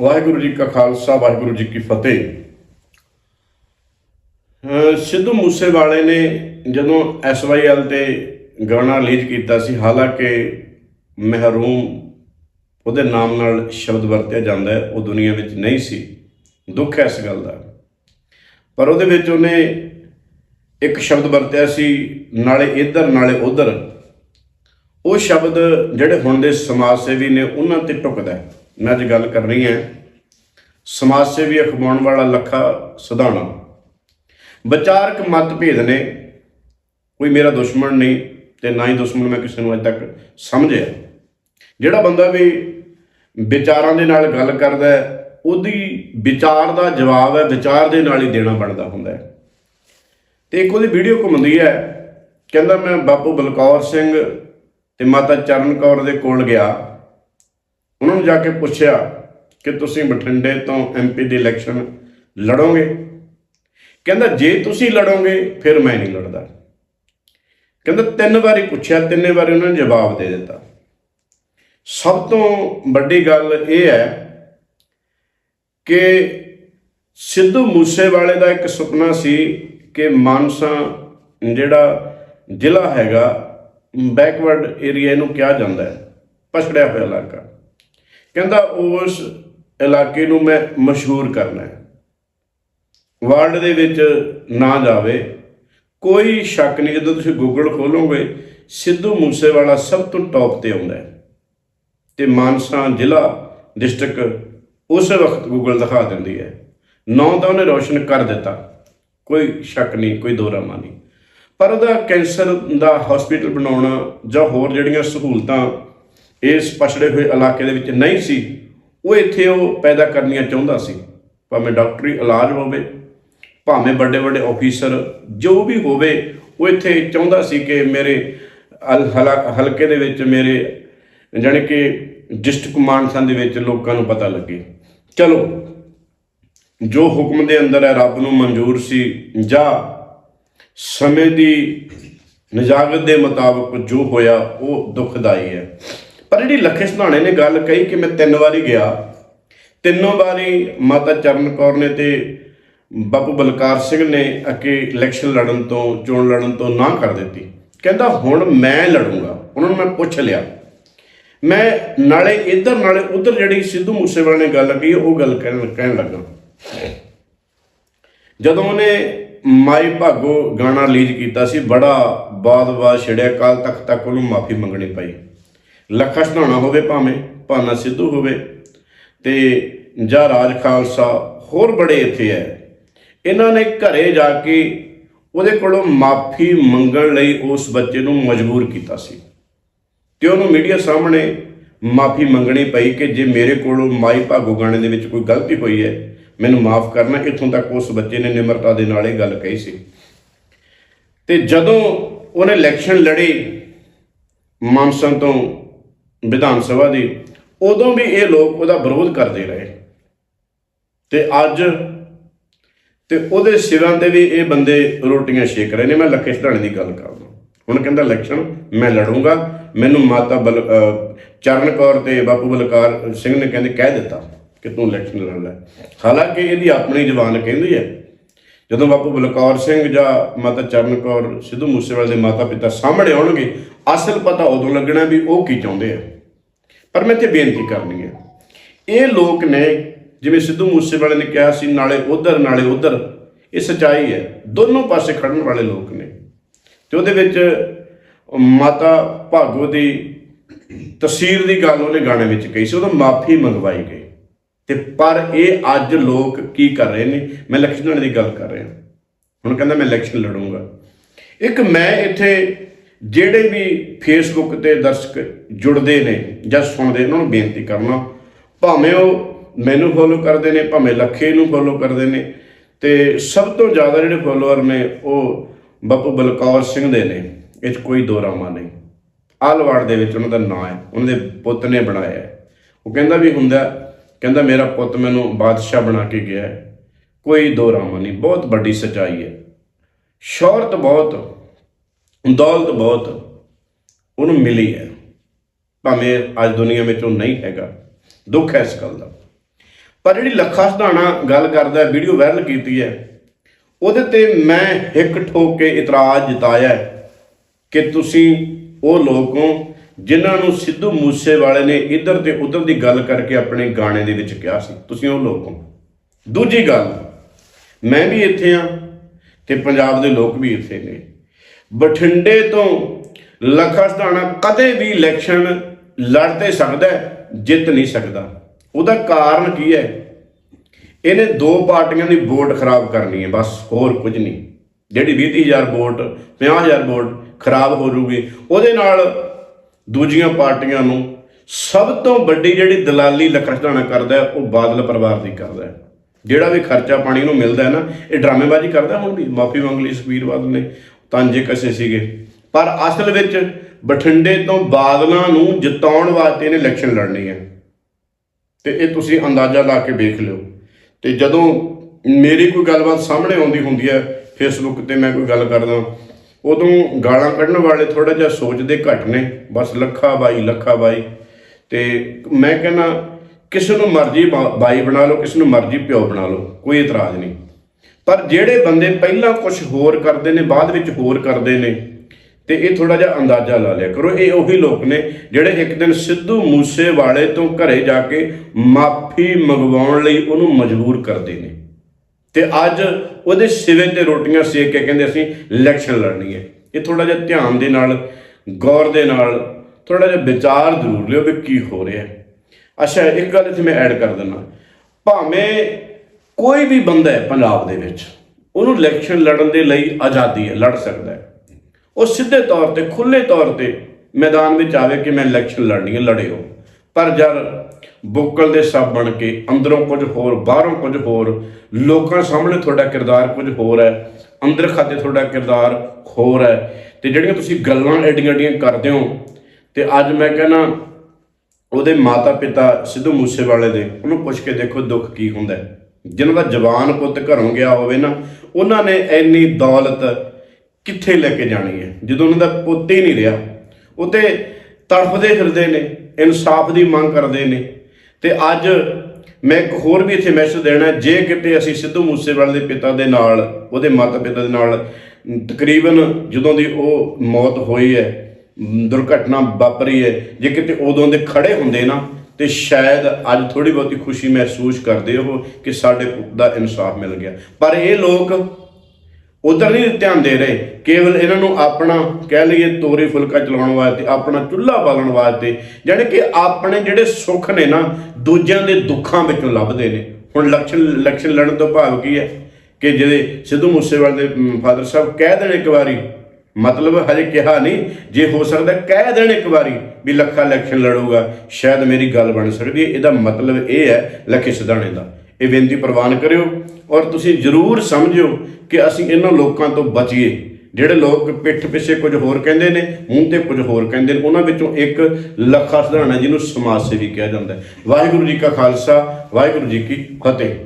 ਵਾਹਿਗੁਰੂ ਜੀ ਕਾ ਖਾਲਸਾ, ਵਾਹਿਗੁਰੂ ਜੀ ਕੀ ਫਤਿਹ। ਸਿੱਧੂ ਮੂਸੇਵਾਲੇ ਨੇ ਜਦੋਂ ਐਸਵਾਈਐਲ ਤੇ ਗਾਣਾ ਰਿਲੀਜ਼ ਕੀਤਾ ਸੀ, ਹਾਲਾਂਕਿ ਮਹਿਰੂਮ ਉਹਦੇ ਨਾਮ ਨਾਲ ਸ਼ਬਦ ਵਰਤਿਆ ਜਾਂਦਾ ਹੈ, ਉਹ ਦੁਨੀਆ ਵਿੱਚ ਨਹੀਂ ਸੀ। ਦੁੱਖ ਹੈ ਇਸ ਗੱਲ ਦਾ। ਪਰ ਉਹਦੇ ਵਿੱਚ ਉਹਨੇ ਇੱਕ ਸ਼ਬਦ ਵਰਤਿਆ ਸੀ, ਨਾਲੇ ਇੱਧਰ, ਨਾਲੇ ਉੱਧਰ। ਉਹ ਸ਼ਬਦ ਜਿਹੜੇ ਹੁਣ ਦੇ ਸਮਾਜ ਸੇਵੀ ਨੇ, ਉਹਨਾਂ ਤੇ ਟੁਕਦਾ ਹੈ। ਮੈਂ ਅੱਜ ਗੱਲ ਕਰ ਰਹੀ ਹਾਂ ਸਮਾਜ ਸੇਵੀ ਅਖਵਾਉਣ ਵਾਲਾ ਲੱਖਾ ਸਧਾਣਾ। ਵਿਚਾਰਕ ਮਤਭੇਦ ਨੇ ਕੋਈ ਮੇਰਾ ਦੁਸ਼ਮਣ ਨਹੀਂ ਤੇ ਨਾ ਹੀ ਦੁਸ਼ਮਣ ਮੈਂ ਕਿਸੇ ਨੂੰ ਅਜੇ ਤੱਕ ਸਮਝਿਆ। ਜਿਹੜਾ ਬੰਦਾ ਵੀ ਵਿਚਾਰਾਂ ਦੇ ਨਾਲ ਗੱਲ ਕਰਦਾ ਹੈ, ਉਹਦੀ ਵਿਚਾਰ ਦਾ ਜਵਾਬ ਹੈ, ਵਿਚਾਰ ਦੇ ਨਾਲ ਹੀ ਦੇਣਾ ਬਣਦਾ ਹੁੰਦਾ ਹੈ। ਤੇ ਇੱਕ ਉਹਦੀ ਵੀਡੀਓ ਘੁੰਮਦੀ ਹੈ, ਕਹਿੰਦਾ ਮੈਂ ਬਾਪੂ ਬਲਕੌਰ ਸਿੰਘ ਤੇ ਮਾਤਾ ਚਰਨ ਕੌਰ ਦੇ ਕੋਲ ਗਿਆ। ਉਹਨਾਂ ਨੂੰ ਜਾ ਕੇ ਪੁੱਛਿਆ ਕਿ ਤੁਸੀਂ ਬਠਿੰਡੇ ਤੋਂ ਐਮਪੀ ਦੀ ਇਲੈਕਸ਼ਨ ਲੜੋਗੇ? ਕਹਿੰਦਾ, ਜੇ ਤੁਸੀਂ ਲੜੋਗੇ, ਫਿਰ ਮੈਂ ਨਹੀਂ ਲੜਦਾ। ਕਹਿੰਦਾ, ਤਿੰਨ ਵਾਰੀ ਪੁੱਛਿਆ, ਤਿੰਨੇ ਵਾਰੀ ਉਹਨਾਂ ਨੇ ਜਵਾਬ ਦੇ ਦਿੱਤਾ। ਸਭ ਤੋਂ ਵੱਡੀ ਗੱਲ ਇਹ ਹੈ ਕਿ ਸਿੱਧੂ ਮੂਸੇਵਾਲੇ ਦਾ ਇੱਕ ਸੁਪਨਾ ਸੀ ਕਿ ਮਾਨਸਾ ਜਿਹੜਾ ਜ਼ਿਲ੍ਹਾ ਹੈਗਾ ਬੈਕਵਰਡ ਏਰੀਆ ਨੂੰ ਕਿਹਾ ਜਾਂਦਾ ਹੈ, ਪਛੜਿਆ ਹੋਇਆ ਇਲਾਕਾ। ਕਹਿੰਦਾ ਉਸ ਇਲਾਕੇ ਨੂੰ ਮੈਂ ਮਸ਼ਹੂਰ ਕਰਨਾ ਹੈ। ਵਰਲਡ ਦੇ ਵਿੱਚ ਨਾ ਜਾਵੇ, ਕੋਈ ਸ਼ੱਕ ਨਹੀਂ, ਜਦੋਂ ਤੁਸੀਂ ਗੂਗਲ ਖੋਲੋਗੇ, ਸਿੱਧੂ ਮੂਸੇਵਾਲਾ ਸਭ ਤੋਂ ਟੌਪ ਤੇ ਆਉਂਦਾ ਹੈ। ਤੇ ਮਾਨਸਾ ਜ਼ਿਲ੍ਹਾ ਡਿਸਟ੍ਰਿਕਟ ਉਸੇ ਵਕਤ ਗੂਗਲ ਦਿਖਾ ਦਿੰਦੀ ਹੈ। ਨਾਂ ਤਾਂ ਉਹਨੇ ਰੋਸ਼ਨ ਕਰ ਦਿੱਤਾ। ਕੋਈ ਸ਼ੱਕ ਨਹੀਂ, ਕੋਈ ਦੋਰਾਮਾ ਨਹੀਂ। ਪਰ ਉਹਦਾ ਕੈਂਸਰ ਦਾ ਹਸਪੀਟਲ ਬਣਾਉਣਾ ਜਾਂ ਹੋਰ ਜਿਹੜੀਆਂ ਸਹੂਲਤਾਂ ਇਸ ਪਛੜੇ ਹੋਏ ਇਲਾਕੇ ਦੇ ਵਿੱਚ ਨਹੀਂ ਸੀ, ਉਹ ਇੱਥੇ ਉਹ ਪੈਦਾ ਕਰਨੀਆਂ ਚਾਹੁੰਦਾ ਸੀ। ਭਾਵੇਂ ਡਾਕਟਰੀ ਇਲਾਜ ਹੋਵੇ, ਭਾਵੇਂ ਵੱਡੇ ਵੱਡੇ ਆਫੀਸਰ ਜੋ ਵੀ ਹੋਵੇ, ਉਹ ਇੱਥੇ ਚਾਹੁੰਦਾ ਸੀ ਕਿ ਮੇਰੇ ਹਲਾ- ਹਲਕੇ ਦੇ ਵਿੱਚ ਮੇਰੇ ਜਾਣੀ ਕਿ ਡਿਸਟ੍ਰਿਕਟ ਮਾਨਸਾ ਦੇ ਵਿੱਚ ਲੋਕਾਂ ਨੂੰ ਪਤਾ ਲੱਗੇ। ਚਲੋ, ਜੋ ਹੁਕਮ ਦੇ ਅੰਦਰ ਹੈ, ਰੱਬ ਨੂੰ ਮਨਜ਼ੂਰ ਸੀ, ਜਾਂ ਸਮੇਂ ਦੀ ਨਜਾਗਤ ਦੇ ਮੁਤਾਬਕ ਜੋ ਹੋਇਆ, ਉਹ ਦੁਖਦਾਈ ਹੈ। ਪਰ ਜਿਹੜੀ ਲੱਖੇ ਸੁਧਾਣੇ ਨੇ ਗੱਲ ਕਹੀ ਕਿ ਮੈਂ ਤਿੰਨ ਵਾਰੀ ਗਿਆ, ਤਿੰਨੋਂ ਵਾਰੀ ਮਾਤਾ ਚਰਨ ਕੌਰ ਨੇ ਤੇ ਬਾਪੂ ਬਲਕਾਰ ਸਿੰਘ ਨੇ ਅਕੇ ਇਲੈਕਸ਼ਨ ਲੜਨ ਤੋਂ, ਚੋਣ ਲੜਨ ਤੋਂ ਨਾ ਕਰ ਦਿੱਤੀ। ਕਹਿੰਦਾ ਹੁਣ ਮੈਂ ਲੜੂੰਗਾ, ਉਹਨਾਂ ਨੂੰ ਮੈਂ ਪੁੱਛ ਲਿਆ। ਮੈਂ ਨਾਲੇ ਇੱਧਰ ਨਾਲੇ ਉੱਧਰ ਜਿਹੜੀ ਸਿੱਧੂ ਮੂਸੇਵਾਲੇ ਨੇ ਗੱਲ ਕਹੀ, ਉਹ ਗੱਲ ਕਹਿਣ ਕਹਿਣ ਲੱਗਾ। ਜਦੋਂ ਉਹਨੇ ਮਾਈ ਭਾਗੋ ਗਾਣਾ ਰਿਲੀਜ਼ ਕੀਤਾ ਸੀ, ਬੜਾ ਬਾਦ ਬਾਦ ਛੜਿਆ ਕਾਲ ਤੱਕ ਤੱਕ ਉਹਨੂੰ ਮਾਫੀ ਮੰਗਣੀ ਪਈ। ਲੱਖਾ ਸਣਾਣਾ ਹੋਵੇ ਭਾਵੇਂ, ਭਾਨਾ ਸਿੱਧੂ ਹੋਵੇ। ਤੇ ਜਾਂ ਰਾਜ ਖਾਲਸਾ ਹੋਰ ਬੜੇ ਇੱਥੇ ਐ। ਇਹਨਾਂ ਨੇ ਘਰੇ ਜਾ ਕੇ ਉਹਦੇ ਕੋਲੋਂ ਮਾਫੀ ਮੰਗਣ ਲਈ ਉਸ ਬੱਚੇ ਨੂੰ ਮਜਬੂਰ ਕੀਤਾ ਸੀ। ਤੇ ਉਹਨੂੰ ਮੀਡੀਆ ਸਾਹਮਣੇ ਮਾਫੀ ਮੰਗਣੀ ਪਈ ਕਿ ਜੇ ਮੇਰੇ ਕੋਲੋਂ ਮਾਈ ਭਾਗੋ ਗਾਣੇ ਦੇ ਵਿੱਚ ਕੋਈ ਗਲਤੀ ਹੋਈ ਹੈ ਮੈਨੂੰ ਮਾਫ ਕਰਨਾ, ਇੱਥੋਂ ਤੱਕ ਉਸ ਬੱਚੇ ਨੇ ਨਿਮਰਤਾ ਦੇ ਨਾਲ ਇਹ ਗੱਲ ਕਹੀ ਸੀ। ਤੇ ਜਦੋਂ ਉਹਨੇ ਇਲੈਕਸ਼ਨ ਲੜੀ, ਮਾਨਸਾ ਤੋਂ ਵਿਧਾਨ ਸਭਾ ਦੀ, ਉਦੋਂ ਵੀ ਇਹ ਲੋਕ ਉਹਦਾ ਵਿਰੋਧ ਕਰਦੇ ਰਹੇ। ਤੇ ਅੱਜ ਤੇ ਉਹਦੇ ਸਿਰਾਂ ਤੇ ਵੀ ਇਹ ਬੰਦੇ ਰੋਟੀਆਂ ਛੇਕ ਰਹੇ ਨੇ। ਮੈਂ ਲੱਖੇ ਸਧਾਣੇ ਦੀ ਗੱਲ ਕਰਦਾ ਹੁਣ ਕਹਿੰਦਾ ਇਲੈਕਸ਼ਨ ਮੈਂ ਲੜੂੰਗਾ। ਮੈਨੂੰ ਮਾਤਾ ਬਲ ਚਰਨ ਕੌਰ ਤੇ ਬਾਪੂ ਬਲਕਾਰ ਸਿੰਘ ਨੇ ਕਹਿੰਦੇ, ਕਹਿ ਦਿੱਤਾ ਕਿ ਤੂੰ ਇਲੈਕਸ਼ਨ ਲੜ। ਲੈ ਹਾਲਾਂਕਿ ਇਹਦੀ ਆਪਣੀ ਜ਼ੁਬਾਨ ਕਹਿੰਦੀ ਹੈ, ਜਦੋਂ ਬਾਪੂ ਬਲਕੌਰ ਸਿੰਘ ਜਾਂ ਮਾਤਾ ਚਰਨ ਕੌਰ ਸਿੱਧੂ ਮੂਸੇਵਾਲੇ ਦੇ ਮਾਤਾ ਪਿਤਾ ਸਾਹਮਣੇ ਆਉਣਗੇ, ਅਸਲ ਪਤਾ ਉਦੋਂ ਲੱਗਣਾ ਵੀ ਉਹ ਕੀ ਚਾਹੁੰਦੇ ਆ। ਪਰ ਮੈਂ ਇੱਥੇ ਬੇਨਤੀ ਕਰਨੀ ਹੈ। ਇਹ ਲੋਕ ਨੇ, ਜਿਵੇਂ ਸਿੱਧੂ ਮੂਸੇਵਾਲੇ ਨੇ ਕਿਹਾ ਸੀ, ਨਾਲੇ ਉਧਰ ਨਾਲੇ ਉਧਰ, ਇਹ ਸਚਾਈ ਹੈ। ਦੋਨੋਂ ਪਾਸੇ ਖੜਨ ਵਾਲੇ ਲੋਕ ਨੇ। ਤੇ ਉਹਦੇ ਵਿੱਚ ਮਾਤਾ ਭਾਗੋ ਦੀ ਤਸਵੀਰ ਦੀ ਗੱਲ ਉਹਨੇ ਗਾਣੇ ਵਿੱਚ ਕਹੀ ਸੀ। ਉਹਦਾ ਮਾਫੀ ਮੰਗਵਾਈ ਗਈ। ਤੇ ਪਰ ਇਹ ਅੱਜ ਲੋਕ ਕੀ ਕਰ ਰਹੇ ਨੇ? ਮੈਂ ਇਲੈਕਸ਼ਨ ਲੜਨ ਦੀ ਗੱਲ ਕਰ ਰਿਹਾ। ਹੁਣ ਕਹਿੰਦਾ ਮੈਂ ਇਲੈਕਸ਼ਨ ਲੜੂੰਗਾ। ਇੱਕ ਮੈਂ ਇੱਥੇ ਜਿਹੜੇ ਵੀ ਫੇਸਬੁੱਕ ਤੇ ਦਰਸ਼ਕ ਜੁੜਦੇ ਨੇ ਜਾਂ ਸੁਣਦੇ ਉਹਨਾਂ ਨੂੰ ਬੇਨਤੀ ਕਰਨਾ। ਭਾਵੇਂ ਉਹ ਮੈਨੂੰ ਫੋਲੋ ਕਰਦੇ ਨੇ, ਭਾਵੇਂ ਲੱਖੇ ਨੂੰ ਫੋਲੋ ਕਰਦੇ ਨੇ, ਤੇ ਸਭ ਤੋਂ ਜ਼ਿਆਦਾ ਜਿਹੜੇ ਫੋਲੋਅਰ ਨੇ, ਉਹ ਬਾਪੂ ਬਲਕੌਰ ਸਿੰਘ ਦੇ ਨੇ। ਇਹ 'ਚ ਕੋਈ ਦੋਰਾਮਾ ਨਹੀਂ। ਆਲਵਾੜ ਦੇ ਵਿੱਚ ਉਹਨਾਂ ਦਾ ਨਾਂ ਹੈ, ਉਹਨਾਂ ਦੇ ਪੁੱਤ ਨੇ ਬਣਾਇਆ ਉਹ ਕਹਿੰਦਾ ਵੀ ਹੁੰਦਾ, ਕਹਿੰਦਾ ਮੇਰਾ ਪੁੱਤ ਮੈਨੂੰ ਬਾਦਸ਼ਾਹ ਬਣਾ ਕੇ ਗਿਆ ਹੈ। ਕੋਈ ਦੋਰਾਮਾ ਨਹੀਂ, ਬਹੁਤ ਵੱਡੀ ਸਚਾਈ ਹੈ। ਸ਼ੌਹਰਤ ਬਹੁਤ ਦੌਲਤ ਬਹੁਤ ਉਹਨੂੰ ਮਿਲੀ ਹੈ। ਭਾਵੇਂ ਅੱਜ ਦੁਨੀਆ ਵਿੱਚ ਉਹ ਨਹੀਂ ਹੈਗਾ। ਦੁੱਖ ਹੈ ਇਸ ਗੱਲ ਦਾ। ਪਰ ਜਿਹੜੀ ਲੱਖਾ ਸਧਾਣਾ ਗੱਲ ਕਰਦਾ ਵੀਡੀਓ ਵਾਇਰਲ ਕੀਤੀ ਹੈ, ਉਹਦੇ ਤੇ ਮੈਂ ਹਿੱਕ ਠੋਕ ਕੇ ਇਤਰਾਜ਼ ਜਤਾਇਆ ਕਿ ਤੁਸੀਂ ਉਹ ਲੋਕ ਹੋ ਜਿਨ੍ਹਾਂ ਨੂੰ ਸਿੱਧੂ ਮੂਸੇਵਾਲੇ ਨੇ ਇੱਧਰ ਤੇ ਉੱਧਰ ਦੀ ਗੱਲ ਕਰਕੇ ਆਪਣੇ ਗਾਣੇ ਦੇ ਵਿੱਚ ਕਿਹਾ ਸੀ। ਤੁਸੀਂ ਉਹ ਲੋਕ ਹੋ। ਦੂਜੀ ਗੱਲ, ਮੈਂ ਵੀ ਇੱਥੇ ਆ ਤੇ ਪੰਜਾਬ ਦੇ ਲੋਕ ਵੀ ਇੱਥੇ ਨੇ। ਬਠਿੰਡੇ ਤੋਂ ਲੱਖਾ ਸਧਾਣਾ ਕਦੇ ਵੀ ਇਲੈਕਸ਼ਨ ਲੜ ਤੇ ਸਕਦਾ ਜਿੱਤ ਨਹੀਂ ਸਕਦਾ। ਉਹਦਾ ਕਾਰਨ ਕੀ ਹੈ? ਇਹਨੇ ਦੋ ਪਾਰਟੀਆਂ ਦੀ ਵੋਟ ਖਰਾਬ ਕਰਨੀ ਹੈ, ਬਸ ਹੋਰ ਕੁਝ ਨਹੀਂ। ਜਿਹੜੀ 20000 ਵੋਟ 50000 ਵੋਟ ਖਰਾਬ ਹੋ ਜੂਗੀ, ਉਹਦੇ ਨਾਲ ਦੂਜੀਆਂ ਪਾਰਟੀਆਂ ਨੂੰ ਸਭ ਤੋਂ ਵੱਡੀ ਜਿਹੜੀ ਦਲਾਲੀ ਲਖਰਚਾਣਾ ਕਰਦਾ ਉਹ ਬਾਦਲ ਪਰਿਵਾਰ ਦੀ ਕਰਦਾ ਜਿਹੜਾ ਵੀ ਖਰਚਾ ਪਾਣੀ ਨੂੰ ਮਿਲਦਾ ਹੈ ਨਾ, ਇਹ ਡਰਾਮੇਬਾਜ਼ੀ ਕਰਦਾ ਹੁਣ ਵੀ, ਮਾਫੀ ਮੰਗ ਲਈ ਸੁਖਬੀਰ ਬਾਦਲ ਨੇ। ਤਾਂਜੇ ਕਸੇ ਸੀਗੇ। ਪਰ ਅਸਲ ਵਿੱਚ ਬਠਿੰਡੇ ਤੋਂ ਬਾਦਲਾਂ ਨੂੰ ਜਿਤਾਉਣ ਵਾਸਤੇ ਇਹਨੇ ਇਲੈਕਸ਼ਨ ਲੜਨੀ ਹੈ। ਤੇ ਇਹ ਤੁਸੀਂ ਅੰਦਾਜ਼ਾ ਲਾ ਕੇ ਵੇਖ ਲਿਓ। ਤੇ ਜਦੋਂ ਮੇਰੀ ਕੋਈ ਗੱਲਬਾਤ ਸਾਹਮਣੇ ਆਉਂਦੀ ਹੁੰਦੀ ਹੈ ਫੇਸਬੁੱਕ ਤੇ ਮੈਂ ਕੋਈ ਗੱਲ ਕਰਦਾ, ਉਦੋਂ ਗਾਲਾਂ ਕੱਢਣ ਵਾਲੇ ਥੋੜਾ ਜਿਹਾ ਸੋਚਦੇ ਘੱਟ ਨੇ। ਬਸ ਲੱਖਾ ਬਾਈ ਲੱਖਾ ਬਾਈ। ਤੇ ਮੈਂ ਕਹਿੰਦਾ, ਕਿਸ ਨੂੰ ਮਰਜ਼ੀ ਬਾਈ ਬਣਾ ਲਓ, ਕਿਸ ਨੂੰ ਮਰਜ਼ੀ ਪਿਓ ਬਣਾ ਲਓ, ਕੋਈ ਇਤਰਾਜ਼ ਨਹੀਂ। ਪਰ ਜਿਹੜੇ ਬੰਦੇ ਪਹਿਲਾਂ ਕੁਝ ਹੋਰ ਕਰਦੇ ਨੇ, ਬਾਅਦ ਵਿੱਚ ਹੋਰ ਕਰਦੇ ਨੇ, ਤੇ ਇਹ ਥੋੜਾ ਜਿਹਾ ਅੰਦਾਜ਼ਾ ਲਾ ਲਿਆ ਕਰੋ। ਇਹ ਉਹੀ ਲੋਕ ਨੇ ਜਿਹੜੇ ਇੱਕ ਦਿਨ ਸਿੱਧੂ ਮੂਸੇ ਵਾਲੇ ਤੋਂ ਘਰੇ ਜਾ ਕੇ ਮਾਫੀ ਮੰਗਵਾਉਣ ਲਈ ਉਹਨੂੰ ਮਜਬੂਰ ਕਰਦੇ ਨੇ। ਤੇ ਅੱਜ ਉਹਦੇ ਸਿਵੇ ਤੇ ਰੋਟੀਆਂ ਸੇਕ ਕੇ ਕਹਿੰਦੇ ਅਸੀਂ ਇਲੈਕਸ਼ਨ ਲੜਨੀ ਹੈ। ਇਹ ਥੋੜਾ ਜਿਹਾ ਧਿਆਨ ਦੇ ਨਾਲ, ਗੌਰ ਦੇ ਨਾਲ ਥੋੜਾ ਜਿਹਾ ਵਿਚਾਰ ਜ਼ਰੂਰ ਲਿਓ ਵੀ ਕੀ ਹੋ ਰਿਹਾ ਅੱਛਾ, ਇੱਕ ਗੱਲ ਇੱਥੇ ਮੈਂ ਐਡ ਕਰ ਦਿੰਦਾ। ਭਾਵੇਂ ਕੋਈ ਵੀ ਬੰਦਾ ਹੈ ਪੰਜਾਬ ਦੇ ਵਿੱਚ, ਉਹਨੂੰ ਇਲੈਕਸ਼ਨ ਲੜਨ ਦੇ ਲਈ ਆਜ਼ਾਦੀ ਹੈ, ਲੜ ਸਕਦਾ ਹੈ ਉਹ ਸਿੱਧੇ ਤੌਰ ਤੇ ਖੁੱਲੇ ਤੌਰ ਤੇ ਮੈਦਾਨ ਵਿੱਚ ਆਵੇ ਕਿ ਮੈਂ ਇਲੈਕਸ਼ਨ ਲੜਨੀ ਹੈ ਲੜਿਓ ਪਰ ਜਦ ਬੁੱਕਲ ਦੇ ਸਭ ਬਣ ਕੇ ਅੰਦਰੋਂ ਕੁਝ ਹੋਰ, ਬਾਹਰੋਂ ਕੁਝ ਹੋਰ, ਲੋਕਾਂ ਸਾਹਮਣੇ ਤੁਹਾਡਾ ਕਿਰਦਾਰ ਕੁਝ ਹੋਰ ਹੈ, ਅੰਦਰ ਖਾਤੇ ਤੁਹਾਡਾ ਕਿਰਦਾਰ ਹੋਰ ਹੈ, ਤੇ ਜਿਹੜੀਆਂ ਤੁਸੀਂ ਗੱਲਾਂ ਐਡੀਆਂ ਐਡੀਆਂ ਕਰਦੇ ਹੋ, ਤੇ ਅੱਜ ਮੈਂ ਕਹਿੰਦਾ ਉਹਦੇ ਮਾਤਾ ਪਿਤਾ ਸਿੱਧੂ ਮੂਸੇਵਾਲੇ ਦੇ, ਉਹਨੂੰ ਪੁੱਛ ਕੇ ਦੇਖੋ ਦੁੱਖ ਕੀ ਹੁੰਦਾ ਹੈ। ਜਿਨ੍ਹਾਂ ਦਾ ਜਵਾਨ ਪੁੱਤ ਘਰੋਂ ਗਿਆ ਹੋਵੇ ਨਾ, ਉਹਨਾਂ ਨੇ ਇੰਨੀ ਦੌਲਤ ਕਿੱਥੇ ਲੈ ਕੇ ਜਾਣੀ ਹੈ? ਜਦੋਂ ਉਹਨਾਂ ਦਾ ਪੁੱਤ ਹੀ ਨਹੀਂ ਰਿਹਾ, ਉਹ ਤੇ ਤੜਫਦੇ ਫਿਰਦੇ ਨੇ, ਇਨਸਾਫ ਦੀ ਮੰਗ ਕਰਦੇ ਨੇ। ਤੇ ਅੱਜ ਮੈਂ ਇੱਕ ਹੋਰ ਵੀ ਇੱਥੇ ਮੈਸੇਜ ਦੇਣਾ, ਜੇ ਕਿਤੇ ਅਸੀਂ ਸਿੱਧੂ ਮੂਸੇਵਾਲੇ ਦੇ ਪਿਤਾ ਦੇ ਨਾਲ, ਉਹਦੇ ਮਾਤਾ ਪਿਤਾ ਦੇ ਨਾਲ ਤਕਰੀਬਨ ਜਦੋਂ ਦੀ ਉਹ ਮੌਤ ਹੋਈ ਹੈ, ਦੁਰਘਟਨਾ ਵਾਪਰੀ ਹੈ, ਜੇ ਕਿਤੇ ਉਦੋਂ ਦੇ ਖੜੇ ਹੁੰਦੇ ਨਾ ਤੇ ਸ਼ਾਇਦ ਅੱਜ ਥੋੜੀ ਬਹੁਤੀ ਖੁਸ਼ੀ ਮਹਿਸੂਸ ਕਰਦੇ ਹੋ ਕਿ ਸਾਡੇ ਪੁੱਤ ਦਾ ਇਨਸਾਫ ਮਿਲ ਗਿਆ। ਪਰ ਇਹ ਲੋਕ ਉਧਰ ਨਹੀਂ ਧਿਆਨ ਦੇ ਰਹੇ। ਕੇਵਲ ਇਹਨਾਂ ਨੂੰ ਆਪਣਾ ਕਹਿ ਲਈਏ ਤੋਰੀ ਫੁਲਕਾ ਚਲਾਉਣ ਵਾਸਤੇ, ਆਪਣਾ ਚੁੱਲ੍ਹਾ ਬਾਲਣ ਵਾਸਤੇ, ਜਾਣੀ ਕਿ ਆਪਣੇ ਜਿਹੜੇ ਸੁੱਖ ਨੇ ਨਾ, ਦੂਜਿਆਂ ਦੇ ਦੁੱਖਾਂ ਵਿੱਚੋਂ ਲੱਭਦੇ ਨੇ। ਹੁਣ ਇਲੈਕਸ਼ਨ ਇਲੈਕਸ਼ਨ ਲੜਨ ਤੋਂ ਭਾਵ ਕੀ ਹੈ ਕਿ ਜਿਹੜੇ ਸਿੱਧੂ ਮੂਸੇਵਾਲੇ ਦੇ ਫਾਦਰ ਸਾਹਿਬ ਕਹਿ ਦੇਣ ਇੱਕ ਵਾਰੀ ਮਤਲਬ ਹਜੇ ਕਿਹਾ ਨਹੀਂ, ਜੇ ਹੋ ਸਕਦਾ ਕਹਿ ਦੇਣ ਇੱਕ ਵਾਰੀ ਵੀ ਲੱਖਾ ਇਲੈਕਸ਼ਨ ਲੜੂਗਾ, ਸ਼ਾਇਦ ਮੇਰੀ ਗੱਲ ਬਣ ਸਕਦੀ ਹੈ। ਇਹਦਾ ਮਤਲਬ ਇਹ ਹੈ ਲੱਖੇ ਸਿਧਾਣੇ ਦਾ। ਇਹ ਬੇਨਤੀ ਪ੍ਰਵਾਨ ਕਰਿਓ ਔਰ ਤੁਸੀਂ ਜ਼ਰੂਰ ਸਮਝਿਓ ਕਿ ਅਸੀਂ ਇਹਨਾਂ ਲੋਕਾਂ ਤੋਂ ਬਚੀਏ। ਜਿਹੜੇ ਲੋਕ ਪਿੱਠ ਪਿੱਛੇ ਕੁਝ ਹੋਰ ਕਹਿੰਦੇ ਨੇ, ਮੂੰਹ ਤੇ ਕੁਝ ਹੋਰ ਕਹਿੰਦੇ ਨੇ, ਉਹਨਾਂ ਵਿੱਚੋਂ ਇੱਕ ਲੱਖਾ ਸਧਾਰਣਾ ਜਿਹਨੂੰ ਸਮਾਜ ਸੇਵੀ ਕਿਹਾ ਜਾਂਦਾ ਹੈ। ਵਾਹਿਗੁਰੂ ਜੀ ਕਾ ਖਾਲਸਾ, ਵਾਹਿਗੁਰੂ ਜੀ ਕੀ ਫਤਿਹ।